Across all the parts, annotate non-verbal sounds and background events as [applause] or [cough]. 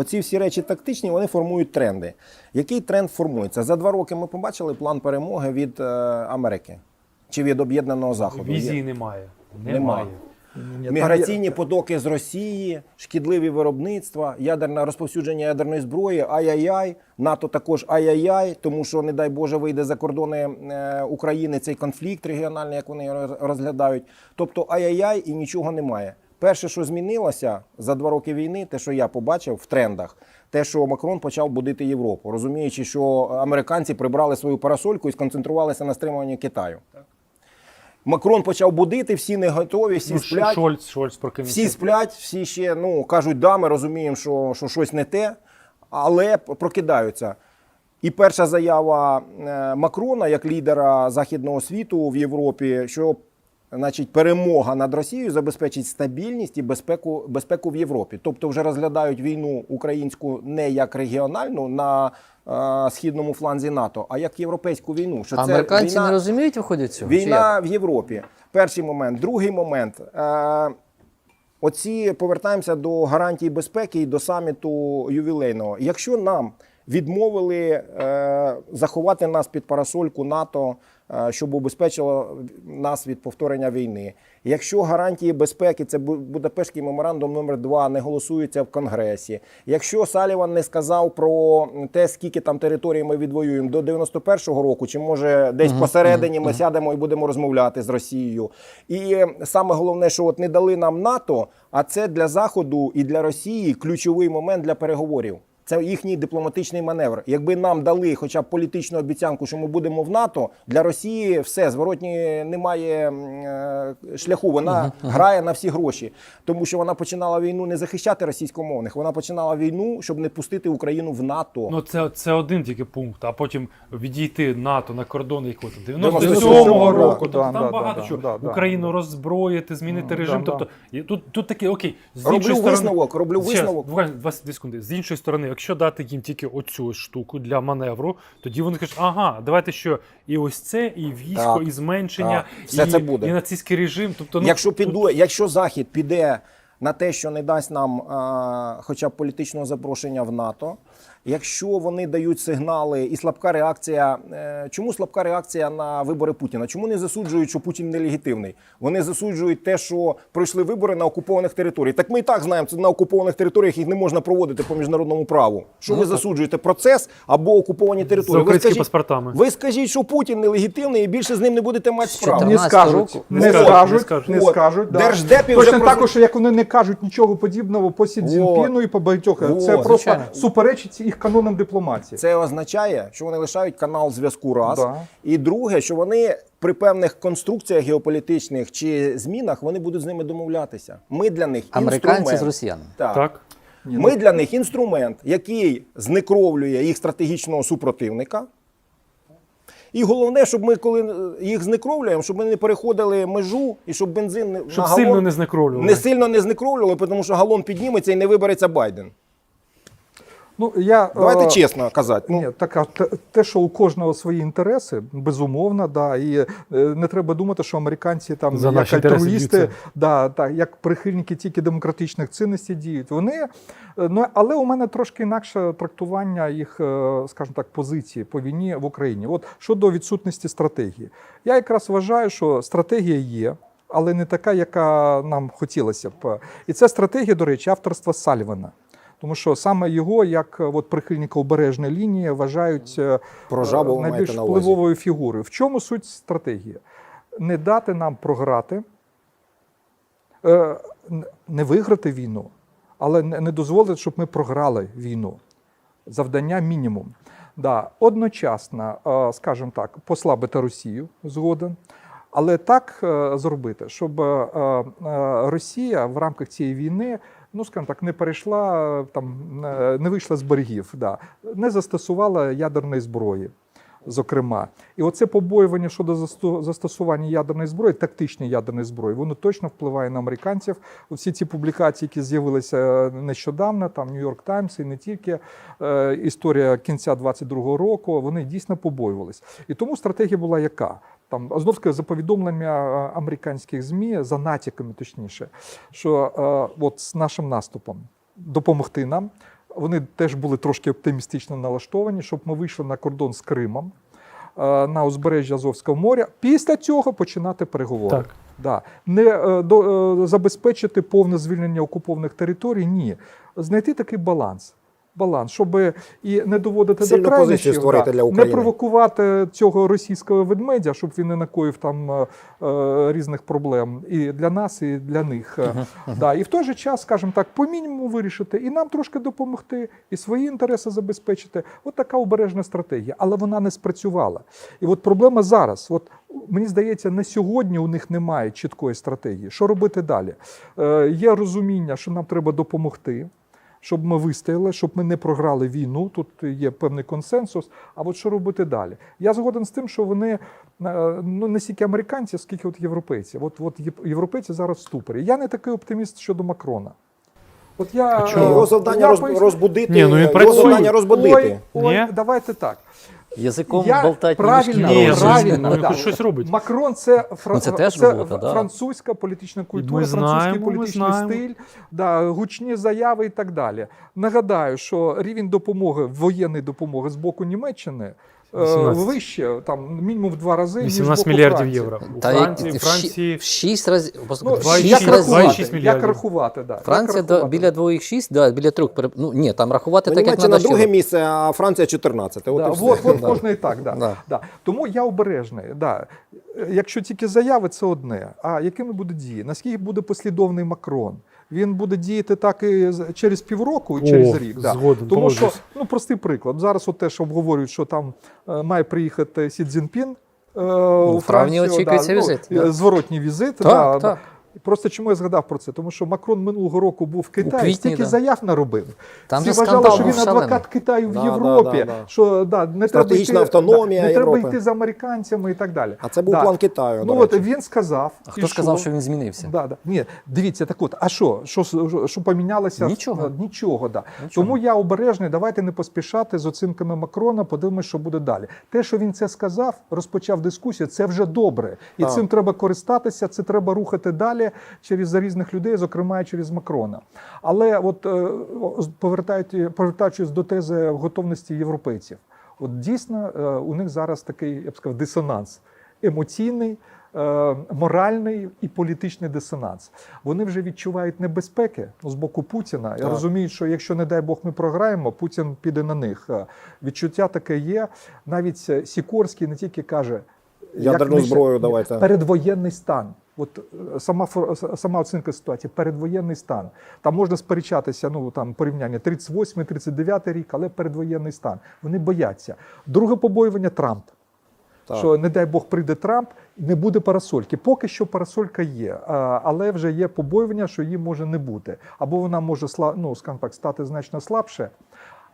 Оці всі речі тактичні, вони формують тренди. Який тренд формується? За два роки ми побачили план перемоги від е, Америки чи від Об'єднаного Заходу. Візії немає. Немає. Там Міграційні потоки з Росії, шкідливі виробництва, ядерне розповсюдження ядерної зброї, ай-яй-яй, НАТО також ай-яй-яй, тому що, не дай Боже, вийде за кордони е, України цей конфлікт регіональний, як вони розглядають. Тобто ай-яй-яй і нічого немає. Перше, що змінилося за два роки війни, те, що я побачив в трендах, те, що Макрон почав будити Європу, розуміючи, що американці прибрали свою парасольку і сконцентрувалися на стримуванні Китаю. Макрон почав будити, всі не готові, всі Ну, сплять. Шольц, Шольц прокинувся. Всі сплять, всі ще ну кажуть, да, ми розуміємо, що, що щось не те, але прокидаються. І перша заява е, Макрона як лідера західного світу в Європі, що значить, перемога над Росією забезпечить стабільність і безпеку, безпеку в Європі. Тобто вже розглядають війну українську не як регіональну на е, східному фланзі НАТО, а як європейську війну. Що А це американці війна- не розуміють, виходять цього? Війна в Європі. Перший момент. Другий момент. Е, оці повертаємося до гарантій безпеки і до саміту ювілейного. Якщо нам відмовили е, заховати нас під парасольку НАТО, щоб убезпечило нас від повторення війни. Якщо гарантії безпеки, це Бу- Будапештський меморандум номер 2 не голосується в Конгресі. Якщо Саліван не сказав про те, скільки там територій ми відвоюємо до 91-го року, чи може десь посередині ми сядемо і будемо розмовляти з Росією. І е, саме головне, що от не дали нам НАТО, а це для Заходу і для Росії ключовий момент для переговорів. Це їхній дипломатичний маневр. Якби нам дали хоча б політичну обіцянку, що ми будемо в НАТО, для Росії все зворотні немає е, шляху. Вона грає на всі гроші, тому що вона починала війну не захищати російськомовних, вона починала війну, щоб не пустити Україну в НАТО. Ну, це, це один тільки пункт, а потім відійти НАТО на кордони якого 97-го 97-го року. да, Тобто да, там да, багато да, чого. да, да. Україну роззброїти, змінити Да, режим. да. Тобто тут, тут таке, окей, з Роблю висновок, роблю висновок. буквально 22 секунди. З іншої сторони, якщо дати їм тільки оцю штуку для маневру, тоді вони кажуть, ага, давайте що і ось це, і військо, Так, і зменшення, так. Все і, це буде. і нацистський режим. Тобто, ну, якщо тут- піду, якщо Захід піде на те, що не дасть нам а, хоча б політичного запрошення в НАТО, якщо вони дають сигнали і слабка реакція, е, чому слабка реакція на вибори Путіна? Чому не засуджують, що Путін нелегітимний? Вони засуджують те, що пройшли вибори на окупованих територіях. Так ми і так знаємо, це на окупованих територіях їх не можна проводити по міжнародному праву. Що ви засуджуєте процес або окуповані території? Ви українськими скажіть, паспортами. ви скажіть, що Путін нелегітимний і більше з ним не будете мати справу. Не 14 скажуть, не, Не скажуть, не скажуть. не скажуть. да. Держдепі Точно вже також, як вони не кажуть нічого подібного по Сі. Цзінпіну і по багатьох. Це Вот. просто суперечить їх канонам дипломатії. Це означає, що вони лишають канал зв'язку раз. Да. І друге, що вони при певних конструкціях геополітичних чи змінах вони будуть з ними домовлятися. Ми для них Американці інструмент. з росіянами. Так. Так. Ми для них інструмент, який знекровлює їх стратегічного супротивника. І головне, щоб ми, коли їх знекровлюємо, щоб ми не переходили межу і щоб бензин не- Щоб на сильно не знекровлювали. не сильно не знекровлювали, тому що галон підніметься і не вибереться Байден. Ну, я, Давайте е, чесно казати. Ну, Ні, так, а те, те, що у кожного свої інтереси, безумовно, да, і е, не треба думати, що американці там За як альтруїсти, да, так, як прихильники тільки демократичних цінностей діють. Вони, е, ну, але у мене трошки інакше трактування їх, е, скажімо так, позиції по війні в Україні. От щодо відсутності стратегії, я якраз вважаю, що стратегія є. Але не така, яка нам хотілося б. І це стратегія, до речі, авторства Сальвана. Тому що саме його, як е, от прихильника обережної лінії, вважають е, Про жабу найбільш на впливовою фігурою. В чому суть стратегії? Не дати нам програти, е, не виграти війну, але не дозволити, щоб ми програли війну. Завдання мінімум. Да, одночасно, е, скажімо так, послабити Росію згоден. Але так е, зробити, щоб е, е, Росія в рамках цієї війни, ну скажімо так, не перейшла е, там, е, не вийшла з берегів, да, не застосувала ядерної зброї. Зокрема, і оце побоювання щодо застосування ядерної зброї, тактичної ядерної зброї, воно точно впливає на американців. Всі ці публікації, які з'явилися нещодавно, там Нью-Йорк Таймс і не тільки е, історія кінця 22-го року, вони дійсно побоювались. І тому стратегія була яка? Там таки за повідомленнями е, американських змі, за натяками, точніше, що е, от з нашим наступом допомогти нам. Вони теж були трошки оптимістично налаштовані, щоб ми вийшли на кордон з Кримом е, на узбережжя Азовського моря. Після цього починати переговори. Так. Да. Не е, до, е, забезпечити повне звільнення окупованих територій, ні. Знайти такий баланс. Баланс, щоб і не доводити Сильну до крайнощів, створити для не провокувати цього російського ведмедя, щоб він не накоїв там е, е, різних проблем і для нас, і для них. Да. І в той же час, скажімо так, по мінімуму вирішити, і нам трошки допомогти, і свої інтереси забезпечити. От така обережна стратегія, але вона не спрацювала. І от проблема зараз. От мені здається, на сьогодні у них немає чіткої стратегії. Що робити далі? Е, є розуміння, що нам треба допомогти. Щоб ми вистояли, щоб ми не програли війну. Тут є певний консенсус. А от що робити далі? Я згоден з тим, що вони е, ну не стільки американці, скільки от європейці. От, от європейці зараз в ступорі. Я не такий оптиміст щодо Макрона. От я А е, Його завдання я роз, поясню. розбудити. Ні, ну він його завдання розбудити. Ой, ой, Ні? давайте так. Язиком Я болтать правильно, Ні, правильно, ну, да. хоч щось робить. Макрон це, фра... Ну, це теж це робота, да. французька політична культура, ми французький знаємо, ми політичний знаємо. стиль, да, гучні заяви і так далі. Нагадаю, що рівень допомоги, воєнної допомоги з боку Німеччини 18. вище, там мінімум в два рази, 18 мільярдів євро. У Та Франції, як- в, Франції в 6 разів. Ну, Два і як шість- рахувати, як рахувати, да. Франція як до, рахувати? біля 2,6, да, біля 3. Ну ні, там рахувати Ну, так, як Німеччина треба. друге місце, а Франція 14. От Да, все. от, от можна і так. Да. Да. Да. Тому я обережний. Да. Е, Якщо тільки заяви, це одне. А якими буде дії? Наскільки буде послідовний Макрон? Він буде діяти так і з- через півроку, і через О, рік. Да. згоден, Тому що, ну простий приклад. Зараз от теж обговорюють, що там е, має приїхати Сі Цзіньпін. е, у Франції очікується да, візит, Ну, да. е, Зворотній візит. Так, да, так. Просто чому я згадав про це? Тому що Макрон минулого року був в Китаї, квітні, стільки да. заяв наробив. Там Всі вважали, що він шалений. адвокат Китаю в Да, да, Європі. да, да. Що да, не треба йти, автономія да, не Європи. треба йти з американцями і так далі. А це був Да. план Китаю. Ну до от він сказав. А хто сказав, що він змінився? Да, да. Ні, дивіться, так от, а що? Що, що, помінялося? Нічого. Е, Нічого, да. Нічого. Тому я обережний, давайте не поспішати з оцінками Макрона, подивимось, що буде далі. Те, що він це сказав, розпочав дискусію, це вже добре. І Так. цим треба користатися, це треба рухати далі через різних людей, зокрема через Макрона. Але от е, повертаючись до тези готовності європейців, от дійсно е, у них зараз такий, я б сказав, дисонанс емоційний. е, Моральний і політичний дисонанс. Вони вже відчувають небезпеки ну, з боку Путіна і Так. розуміють, що якщо, не дай Бог, ми програємо, Путін піде на них. Відчуття таке є. Навіть Сікорський не тільки каже, Ядерну як зброю давайте. передвоєнний стан. От е, сама сама оцінка ситуації, передвоєнний стан. Там можна сперечатися, ну там порівняння 38-39 рік, але передвоєнний стан. Вони бояться. Друге побоювання Трамп. Так. Що не дай Бог прийде Трамп, не буде парасольки. Поки що парасолька є, але вже є побоювання, що її може не бути. Або вона може ну, скажімо так, стати значно слабше.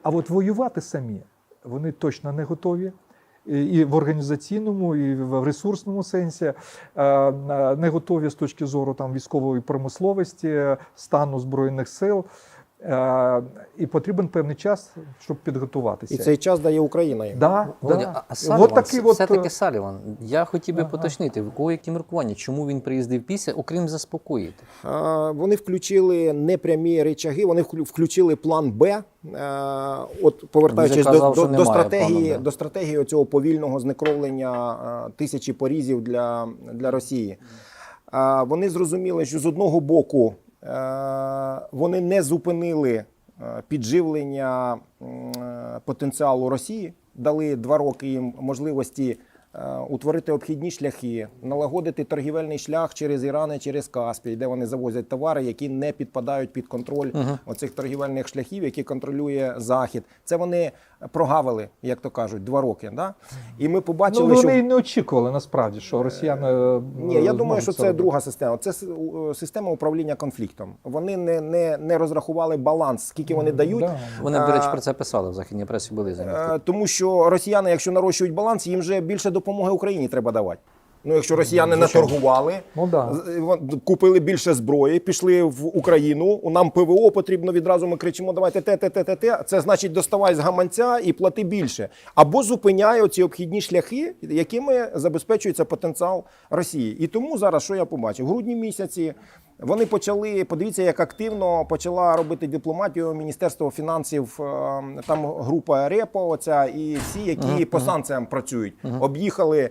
А от воювати самі вони точно не готові. І в організаційному, і в ресурсному сенсі е, е, не готові з точки зору там військової промисловості, стану збройних сил. Е, І потрібен певний час, щоб підготуватися. І цей час дає Україна їм. Да, да. а Саліван, От такий от, все-таки е, Саліван. Я хотів би Ага. поточнити, в кого які міркування, чому він приїздив після, окрім заспокоїти. А, Вони включили непрямі речаги, вони включили план Б. Е, От повертаючись Вже до, до, до стратегії, плану до стратегії цього повільного знекровлення е, тисячі порізів для, для Росії. А, Вони зрозуміли, що з одного боку вони не зупинили е, підживлення е, потенціалу Росії, дали два роки їм можливості е, утворити обхідні шляхи, налагодити торгівельний шлях через Іран і через Каспій, де вони завозять товари, які не підпадають під контроль оцих торгівельних шляхів, які контролює Захід. Це вони прогавили, як то кажуть, два роки. Да? І ми побачили, Ну, що вони не очікували насправді, що росіяни. е, ні, я думаю, що це робити. друга система. Це система управління конфліктом. Вони не, не, не розрахували баланс, скільки вони дають. Да. Вони, до речі, про це писали в західній пресі, були замітки. Е, Тому що росіяни, якщо нарощують баланс, їм вже більше допомоги Україні треба давати. Ну, якщо росіяни наторгували, Ну, да. купили більше зброї, пішли в Україну. У нам ПВО потрібно відразу. Ми кричимо: давайте те, те, те, те, те. Це значить, доставай з гаманця і плати більше. Або зупиняй оці обхідні шляхи, якими забезпечується потенціал Росії. І тому зараз що я побачив? В грудні місяці Вони почали, подивіться, як активно почала робити дипломатію Міністерство фінансів, е, там група РЕПО, оця, і всі, які по санкціям працюють. Об'їхали е,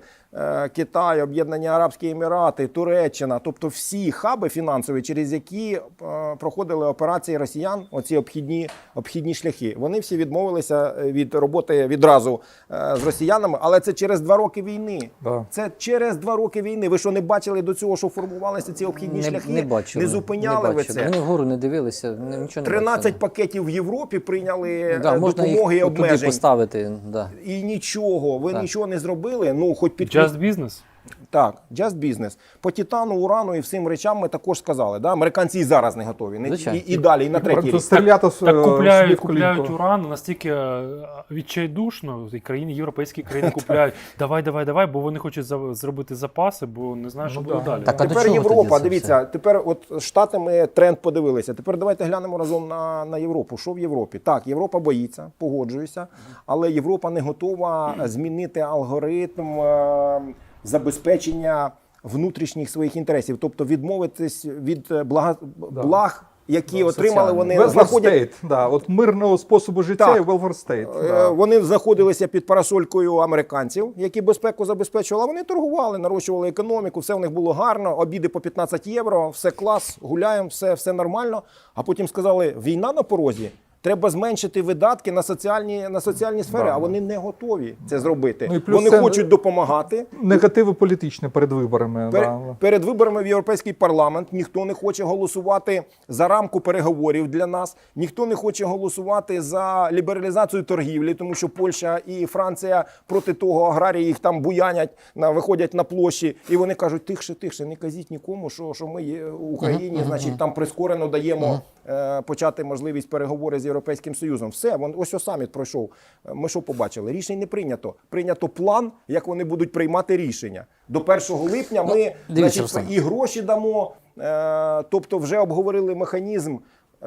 Китай, Об'єднані Арабські Емірати, Туреччина, тобто всі хаби фінансові, через які е, проходили операції росіян, оці обхідні, обхідні шляхи. Вони всі відмовилися е, від роботи відразу е, з росіянами, але це через два роки війни. Да. Це через два роки війни. Ви що не бачили до цього, що формувалися ці обхідні Не, шляхи? не бачили. не зупиняли не ви це. Вони вгору не дивилися, не- нічого не 13 бачили. пакетів в Європі прийняли Да, е, можна їх допомоги і туди поставити. Да. І нічого, ви Так. нічого не зробили. Ну, хоч під Trust Business. Так, just business. По титану, урану і всім речам ми також сказали. Да? Американці і зараз не готові. Не- Звичайно. І, і далі, і на третій рік. Стріляти з- Так е, купляють, купляють уран настільки е, відчайдушно, і країни, європейські країни купляють. [laughs] Давай, давай, давай, бо вони хочуть за- зробити запаси, бо не знають, що Ну буде далі. Так, а до Тепер чого Європа, це дивіться, тепер от Штати ми тренд подивилися. Тепер давайте глянемо разом на, на Європу. Що в Європі? Так, Європа боїться, погоджуюся, але Європа не готова змінити алгоритм е, забезпечення внутрішніх своїх інтересів, тобто відмовитись від е, блага, благ, які отримали вони Welfare знаходять. state, да, от мирного способу життя Так. і welfare state. Е, Да. Вони знаходилися під парасолькою американців, які безпеку забезпечували. а Вони торгували, нарощували економіку, все в них було гарно, обіди по 15 євро, все клас, гуляємо, все, все нормально. А потім сказали: війна на порозі. Треба зменшити видатки на соціальні на соціальні сфери, а вони не готові це зробити. Ну і плюс вони це- хочуть допомагати. Негативи політичні перед виборами. Пер- Да. Перед виборами в Європейський парламент ніхто не хоче голосувати за рамку переговорів для нас, ніхто не хоче голосувати за лібералізацію торгівлі, тому що Польща і Франція проти того аграрії їх там буянять, на, виходять на площі, і вони кажуть: тихше, тихше, не кажіть нікому, що, що ми є в Україні, значить, там прискорено даємо е, почати можливість переговори з Європейським Союзом. Все, вон ось о саміт пройшов. Е, Ми що побачили? Рішень не прийнято. Прийнято план, як вони будуть приймати рішення. До 1 липня ми ну, значить, і гроші дамо. Е, тобто, вже обговорили механізм.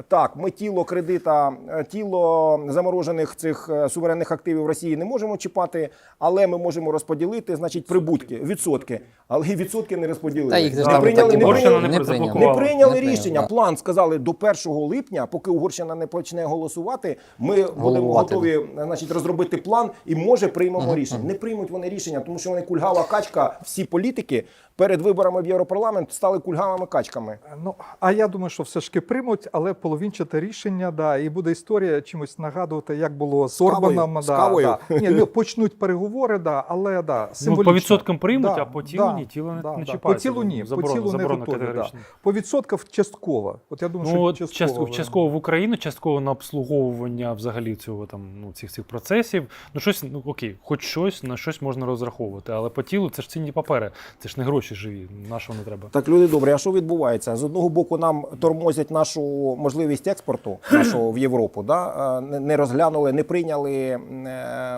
Так, ми тіло кредита, е, тіло заморожених цих е, суверенних активів Росії не можемо чіпати, але ми можемо розподілити, значить, прибутки, відсотки. Але і відсотки не розподілили. Та їх не там прийняли, не Угорщина прийняли, не не прийняли. не заблокувала. прийняли Не прийняли, рішення. План сказали до 1 липня, поки Угорщина не почне голосувати. Ми будемо Головувати. готові значить, розробити план і може приймемо рішення. Не приймуть вони рішення, тому що вони кульгава качка. Всі політики перед виборами в Європарламент стали кульгавими качками. Ну, а я думаю, що все ж таки приймуть, але половинчате рішення, да, і буде історія чимось нагадувати, як було з, кавою, Орбаном. з да, кавою. Да. Ні, ну, [laughs] почнуть переговори, да, але да, Ну, по відсоткам приймуть, Да, а по тілу да, ні, тіло не, да, не да. чіпається. По тілу ні, Заборона, по тілу не готові. Да. По відсотках частково. От я думаю, Ну, що частково. частково, да. частково в Україну, частково на обслуговування взагалі цього там ну цих цих процесів. Ну щось, ну окей, хоч щось на щось можна розраховувати, але по тілу це ж цінні папери, це ж не гроші живі. На що не треба? Так, люди добрі, а що відбувається? З одного боку, нам тормозять нашу можливість експорту нашого в Європу. Да? Не- Не розглянули, не прийняли е,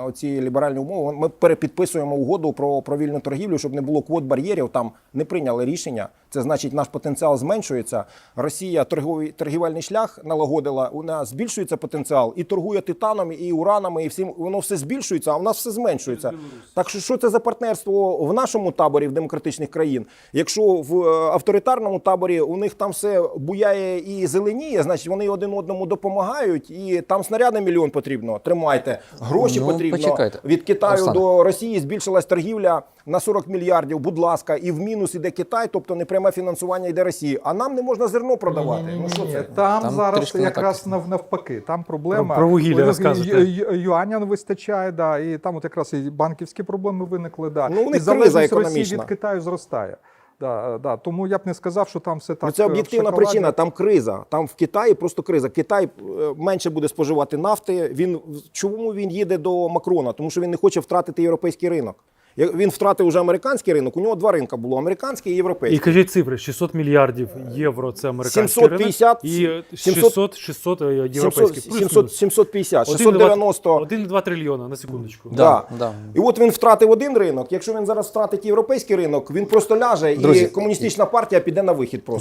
оці ліберальні умови. Ми перепідписуємо угоду про, про вільну торгівлю, щоб не було квот бар'єрів. Там не прийняли рішення. Це значить, наш потенціал зменшується. Росія торговий торгівельний шлях налагодила. У нас збільшується потенціал і торгує титаном, і уранами, і всім воно все збільшується, а в нас все зменшується. Так що що це за партнерство в нашому таборі в демократичних країн? Якщо в е, авторитарному таборі у них там все буяє і зеленіє, значить вони один одному допомагають, і там снаряди мільйон потрібно. Тримайте гроші Ну, потрібно почекайте. від Китаю Руслан. до Росії збільшилась торгівля на 40 мільярдів. Будь ласка, і в мінус іде Китай, тобто непряме фінансування йде Росії. А нам не можна зерно продавати. Ну що це? Там, Там зараз якраз так. навпаки. Там проблема. Про- вугілля ю- Юаня не вистачає, да, і там от якраз і банківські проблеми виникли. Да. Ну, у них і криза залежність Росії від Китаю зростає. Да, да. Тому я б не сказав, що там все так. Ну, це е, об'єктивна шоколаді. причина. Там криза. Там в Китаї просто криза. Китай е, менше буде споживати нафти. Він чому він їде до Макрона? Тому що він не хоче втратити європейський ринок. Як Він втратив уже американський ринок. У нього два ринка було: американський і європейський. І кажіть цифри: 600 мільярдів євро це американський 750, ринок, і 700 600, 600 європейський. 700, 700, 750, 690. 1,2 трильйона на секундочку. Да. Да. І от він втратив один ринок. Якщо він зараз втратить європейський ринок, він просто ляже, і комуністична партія піде на вихід просто.